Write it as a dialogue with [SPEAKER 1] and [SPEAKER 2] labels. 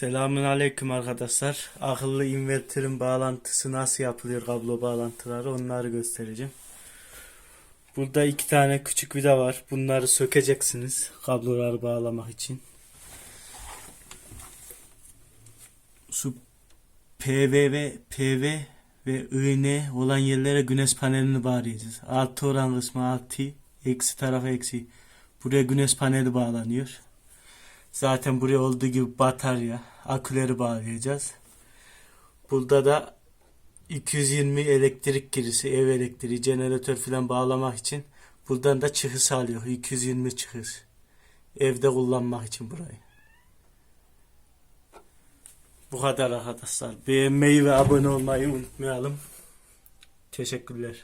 [SPEAKER 1] Selamun aleyküm arkadaşlar. Akıllı inverterin bağlantısı nasıl yapılıyor kablo bağlantıları onları göstereceğim. Burada iki tane küçük vida var. Bunları sökeceksiniz kabloları bağlamak için. Şu PV ve PV ve IN olan yerlere güneş panelini bağlayacağız. Altı oran kısmı altı, eksi tarafı eksi. Buraya güneş paneli bağlanıyor. Zaten buraya olduğu gibi batarya, aküleri bağlayacağız. Burada da 220 elektrik girişi, ev elektriği, jeneratör falan bağlamak için buradan da çıkış alıyor. 220 çıkış. Evde kullanmak için burayı. Bu kadar arkadaşlar. Beğenmeyi ve abone olmayı unutmayalım. Teşekkürler.